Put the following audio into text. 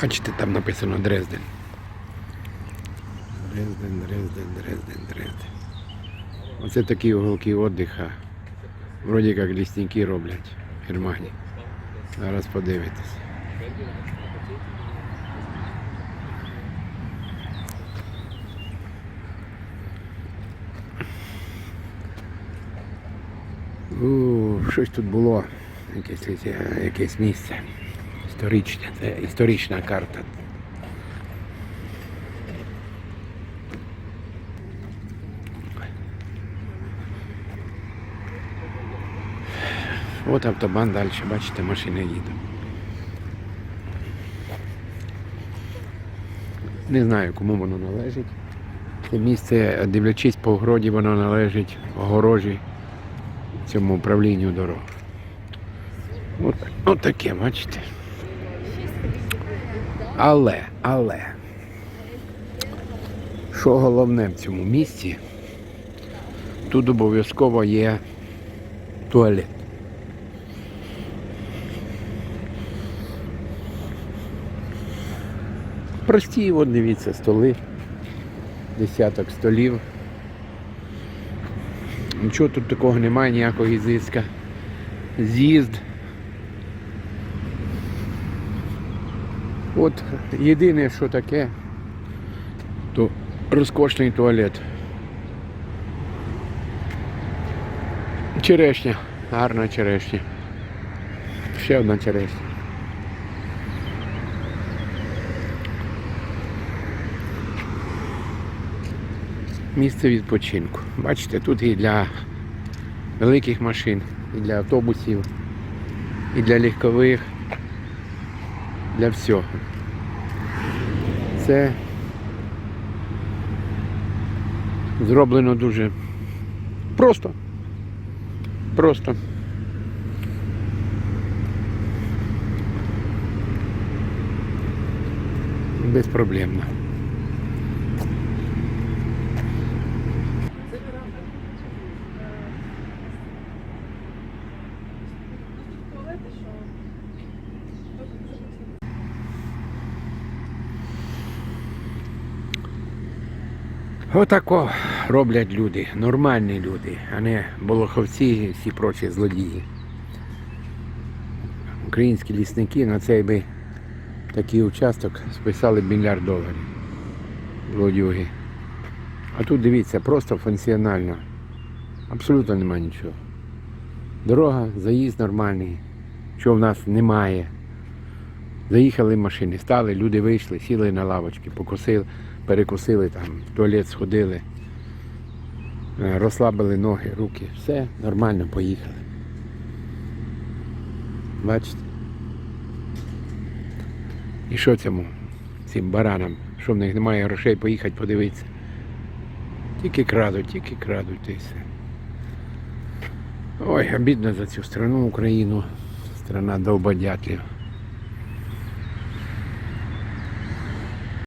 Бачите, там написано Дрезден. Дрезден, Дрезден, Дрезден, Дрезден. Оце такі уголки віддиха. Вроді як лісники роблять в Германії. Зараз подивитесь. У, щось тут було, якесь, якесь місце. Історичне, це історична карта. От автобан далі, бачите, машини їдуть. Не знаю, кому воно належить. Це місце, дивлячись по огороді, воно належить огорожі цьому управлінню дорог. От, от таке, бачите. Але, але, що головне в цьому місці, тут обов'язково є туалет. Прості, от дивіться, столи, десяток столів. Нічого тут такого немає, ніякого ізиска. З'їзд. От єдине, що таке, то розкошний туалет. Черешня, гарна черешня. Ще одна черешня. Місце відпочинку. Бачите, тут і для великих машин, і для автобусів, і для легкових, для всього. Це зроблено дуже просто. Просто. Безпроблемно. Отако роблять люди, нормальні люди, а не болоховці і всі прочі злодії. Українські лісники на цей би такий участок списали б мільярд доларів. Злодюги. А тут дивіться, просто функціонально. Абсолютно нема нічого. Дорога, заїзд нормальний, чого в нас немає. Заїхали машини, стали, люди вийшли, сіли на лавочки, покосили, перекусили там, в туалет сходили, е, розслабили ноги, руки. Все нормально, поїхали. Бачите? І що цьому, цим баранам, що в них немає грошей поїхати подивитися? Тільки крадуть, тільки крадуть і все. Ой, обідно за цю страну Україну, страна довбодятлів.